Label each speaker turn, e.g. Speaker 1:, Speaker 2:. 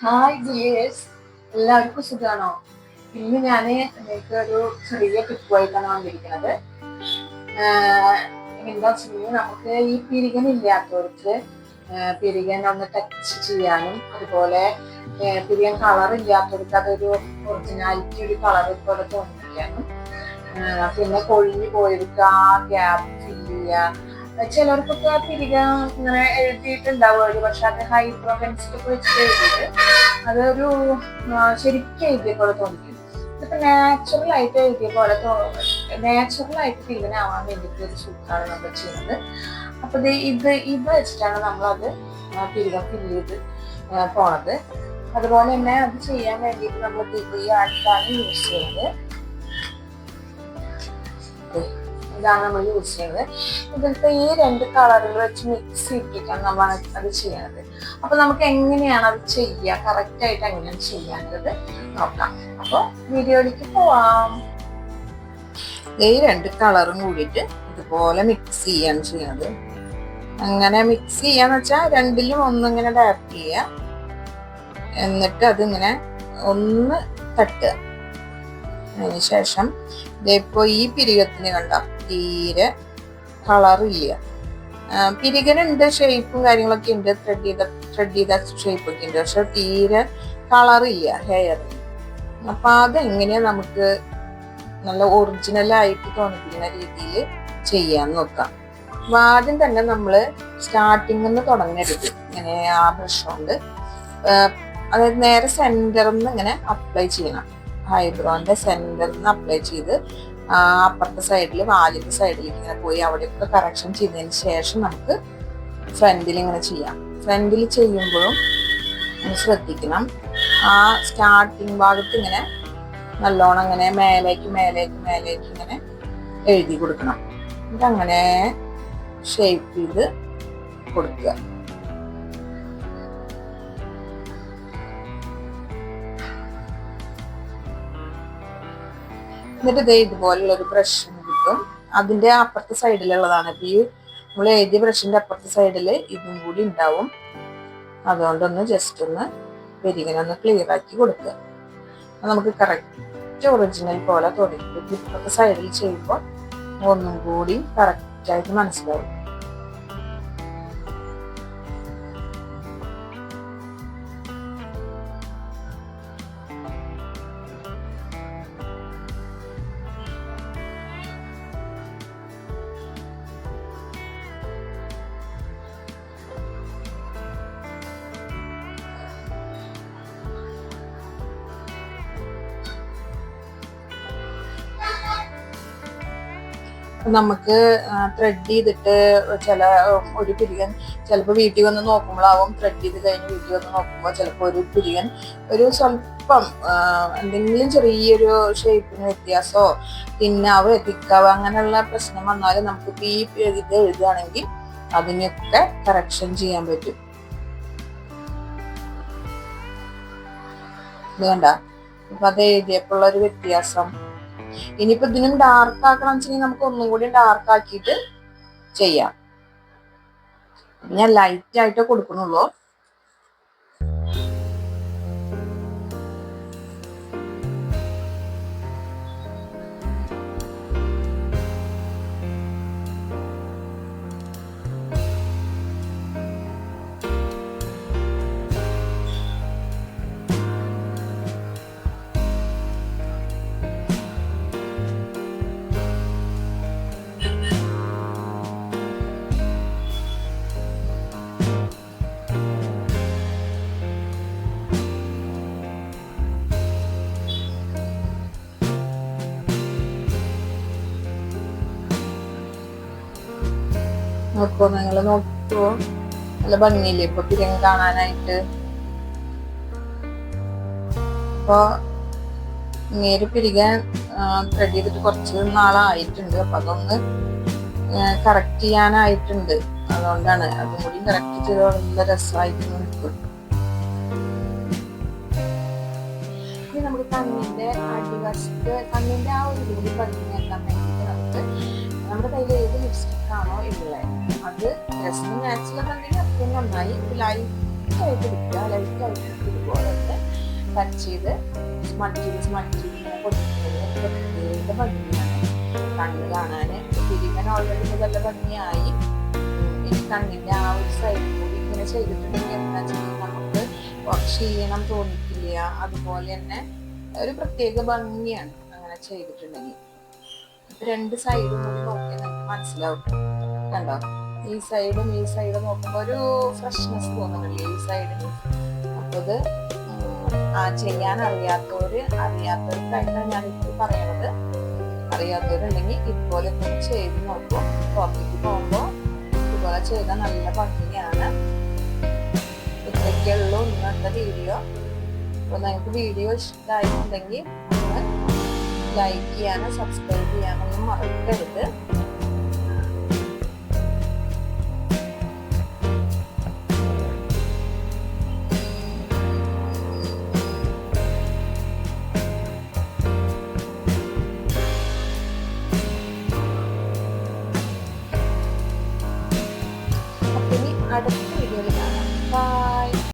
Speaker 1: Hi dears എല്ലാവർക്കും സുഖമാണോ ഇന്ന് ഞാൻ നിങ്ങൾക്ക് ഒരു ചെറിയ ടിപ്പുമായിട്ടാണ് വന്നിരിക്കുന്നത്. എന്താ വെച്ചിട്ടുണ്ടെങ്കിൽ നമുക്ക് ഈ പിരികൻ ഇല്ലാത്തവർക്ക് പിരികൻ ഒന്ന് ടച്ച് ചെയ്യാനും അതുപോലെ പിരികൻ കളർ ഇല്ലാത്തവർക്ക് അതൊരു ഒറിജിനാലിറ്റി ഒരു കളർ പോലെ തോന്നിപ്പിക്കാനും. ആഹ് പിന്നെ കൊഴിഞ്ഞു പോയവർക്ക് ആ ഗ്യാപ്പ് ഫില്ല് ചെയ്യാൻ ചിലർക്കൊക്കെ തിരികെ ഇങ്ങനെ എഴുതിയിട്ടുണ്ടാവുമായിരുന്നു പക്ഷെ അത് ഹൈബ്രോ പെൻസിലൊക്കെ വെച്ചിട്ട് എഴുതിയിട്ട് അതൊരു ആ, ശരിക്കും എഴുതിയ പോലെ തോന്നി ഇതിപ്പോ നാച്ചുറൽ ആയിട്ട് എഴുതിയ പോലെ നാച്ചുറൽ ആയിട്ട് തിരികനാവാൻ വേണ്ടിയിട്ട് ഒരു സുഖമാണ് നമ്മൾ ചെയ്യുന്നത്. അപ്പൊ ഇത് ഇത് വെച്ചിട്ടാണ് നമ്മളത് തിരികെ ഫില്ല് ചെയ്ത് ആ, പോണത്. അതുപോലെ തന്നെ അത് ചെയ്യാൻ വേണ്ടിയിട്ട് നമ്മൾ ഈ ആൾക്കാണ് യൂസ് ചെയ്യുന്നത്. ഇതാണ് നമ്മൾ യൂസ് ചെയ്യുന്നത്. ഇതിലത്തെ ഈ രണ്ട് കളറുകൾ വെച്ച് മിക്സ് ചെയ്തിട്ടാണ് നമ്മൾ അത് ചെയ്യണത് അപ്പൊ നമുക്ക് എങ്ങനെയാണ് അത് ചെയ്യുക കറക്റ്റ് ആയിട്ട് എങ്ങനെയാണ് ചെയ്യാനുള്ളത് നോക്കാം. അപ്പൊ വീഡിയോയിലേക്ക് പോവാം. ഈ രണ്ട് കളറും കൂടിയിട്ട് ഇതുപോലെ മിക്സ് ചെയ്യാണ് ചെയ്യുന്നത്. അങ്ങനെ മിക്സ് ചെയ്യാന്ന് വെച്ചാൽ രണ്ടിലും ഒന്നിങ്ങനെ ഡയറക്റ്റ് ചെയ്യുക എന്നിട്ട് അതിങ്ങനെ ഒന്ന് തട്ടുക. അതിന് ഇതേപ്പോ ഈ പിരികത്തിന് കണ്ട? തീരെ കളറില്ല പിരികനുണ്ട് ഷേപ്പും കാര്യങ്ങളൊക്കെ ഉണ്ട്. ത്രെഡ് ചെയ്ത ത്രെഡ് ചെയ്ത ഷേപ്പ് ഒക്കെ ഉണ്ട്. പക്ഷെ തീരെ കളറില്ല ഹെയർ അപ്പൊ അതെങ്ങനെയാ നമുക്ക് നല്ല ഒറിജിനൽ ആയിട്ട് തോന്നിപ്പിക്കുന്ന രീതിയിൽ ചെയ്യാൻ നോക്കാം. അപ്പൊ ആദ്യം തന്നെ നമ്മൾ സ്റ്റാർട്ടിങ്ങിൽ നിന്ന് തുടങ്ങരുത്. ഇങ്ങനെ ആ ബ്രഷ് കൊണ്ട്. അതായത് നേരെ സെന്ററിൽ നിന്ന് ഇങ്ങനെ അപ്ലൈ ചെയ്യണം. ഐബ്രോന്റെ സെന്ററിൽ നിന്ന് അപ്ലൈ ചെയ്ത് അപ്പുറത്തെ സൈഡിൽ വാലിന്റെ സൈഡിലേക്ക് ഇങ്ങനെ പോയി അവിടെയൊക്കെ കറക്ഷൻ ചെയ്തതിന് ശേഷം നമുക്ക് ഫ്രണ്ടിൽ ഇങ്ങനെ ചെയ്യാം. ഫ്രണ്ടിൽ ചെയ്യുമ്പോഴും ശ്രദ്ധിക്കണം. ആ സ്റ്റാർട്ടിങ് ഭാഗത്ത് ഇങ്ങനെ നല്ലോണം ഇങ്ങനെ മേലേക്ക് മേലേക്ക് മേലേക്ക് ഇങ്ങനെ എഴുതി കൊടുക്കണം. ഇതങ്ങനെ ഷേപ്പ് ചെയ്ത് കൊടുക്കുക. എന്നിട്ട് ഇതേ ഇതുപോലുള്ള ഒരു ബ്രഷ് കിട്ടും. അതിന്റെ അപ്പുറത്തെ സൈഡിലുള്ളതാണ് അപ്പൊ ഈ നമ്മൾ എഴുതിയ ബ്രഷിന്റെ അപ്പുറത്തെ സൈഡിൽ ഇതും കൂടി ഉണ്ടാവും. അതുകൊണ്ടൊന്ന് ജസ്റ്റ് ഒന്ന് പെരികനൊന്ന് ക്ലിയർ ആക്കി കൊടുക്കുക. നമുക്ക് കറക്റ്റ് ഒറിജിനൽ പോലെ തുടങ്ങി ഇപ്പുറത്തെ സൈഡിൽ ചെയ്യുമ്പോൾ ഒന്നും കൂടി കറക്റ്റ് ആയിട്ട് മനസ്സിലാവും. നമുക്ക് ത്രെഡ് ചെയ്തിട്ട് ചില ഒരു പിരികൻ ചിലപ്പോൾ വീട്ടിൽ വന്ന് നോക്കുമ്പോഴാവും ത്രെഡ് ചെയ്ത് കഴിഞ്ഞ് വീട്ടിൽ വന്ന് നോക്കുമ്പോൾ ചിലപ്പോൾ ഒരു പിരികൻ ഒരു സ്വല്പം എന്തെങ്കിലും ചെറിയൊരു ഷേപ്പിന് വ്യത്യാസമോ തിന്നാവ് എത്തിക്കാവ് അങ്ങനെയുള്ള പ്രശ്നം വന്നാലും നമുക്ക് ഈ ഇത് എഴുതുകയാണെങ്കിൽ അതിനൊക്കെ കറക്ഷൻ ചെയ്യാൻ പറ്റും. ഇത് കണ്ട? ഇപ്പൊ അത് എഴുതിയപ്പോഴുള്ള ഒരു വ്യത്യാസം. ഇനിയിപ്പോ ഇതിനും ഡാർക്ക് ആക്കണം വെച്ചിട്ടുണ്ടെങ്കിൽ നമുക്ക് ഒന്നും കൂടി ഡാർക്ക് ആക്കിയിട്ട് ചെയ്യാം. ഞാൻ ലൈറ്റ് ആയിട്ടേ കൊടുക്കണുള്ളൂ നോക്കൂ നിങ്ങൾ നോക്കുവോ നല്ല ഭംഗിയില്ലേ? ഇപ്പൊ കിഴങ്ങ് കാണാനായിട്ട്. അപ്പൊ നേര് പിരികാൻ റെഡി ചെയ്തിട്ട് കുറച്ച് നാളായിട്ടുണ്ട്. അപ്പൊ അതൊന്ന് കറക്റ്റ് ചെയ്യാനായിട്ടുണ്ട്. അതുകൊണ്ടാണ് അതും കൂടി കറക്റ്റ് ചെയ്ത് നല്ല രസമായിട്ട് നിൽക്കും നമുക്ക് കണ്ണിന്റെ അടിവശത്ത് കണ്ണിന്റെ ആ ഒരു കൂടി പതിഞ്ഞേക്കാൻ വേണ്ടിയിട്ട് നമുക്ക് ലിപ്സ്റ്റിക് ആണോ ഉള്ളത് അത് ജസ്റ്റ് നാച്ചുറൽ ഉണ്ടെങ്കിൽ അത്രയും നന്നായി ലൈറ്റായിട്ട് ലൈറ്റ് ആയിട്ട് ഇതുപോലെ കട്ട് ചെയ്ത് സ്മട്ട് സ്മട്ട് കൊടുക്കുന്നത് ഭംഗിയാണ്. കണ്ണ് കാണാൻ തിരികൻ ഓൾറെഡി നല്ല ഭംഗിയായി. കണ്ണിന്റെ ആ ഒരു സൈഡ് കൂടി ഇങ്ങനെ ചെയ്തിട്ടുണ്ടെങ്കിൽ എന്താ ചെയ്യുക നമുക്ക് ക്ഷീണം തോന്നിക്കില്ല. അതുപോലെ തന്നെ ഒരു പ്രത്യേക ഭംഗിയാണ് അങ്ങനെ ചെയ്തിട്ടുണ്ടെങ്കിൽ. രണ്ട് സൈഡും കൂടി നോക്കിയാൽ മനസ്സിലാവും. കണ്ടോ? ഈ സൈഡും ഈ സൈഡും നോക്കുമ്പോൾ ഒരു ഫ്രഷ്നെസ് തോന്നുന്നില്ലേ ഈ സൈഡിന് അപ്പോൾ ഇത് ആ ചെയ്യാൻ അറിയാത്തവര് അറിയാത്തവർക്കായിട്ടാണ് ഞാൻ ഇപ്പോൾ പറയുന്നത് അറിയാത്തവരുണ്ടെങ്കിൽ ഇതുപോലെ ഒന്ന് ചെയ്ത് നോക്കും. പുറത്തേക്ക് പോകുമ്പോൾ ഇതുപോലെ ചെയ്താൽ നല്ല ഭംഗിയാണ്. ഇത്രയൊക്കെ ഉള്ളൂ ഇന്നത്തെ വീഡിയോ അപ്പൊ നിങ്ങൾക്ക് വീഡിയോ ഇഷ്ടമായിട്ടുണ്ടെങ്കിൽ ഒന്ന് ലൈക്ക് ചെയ്യാനും സബ്സ്ക്രൈബ് ചെയ്യാനൊന്നും മറക്കരുത്.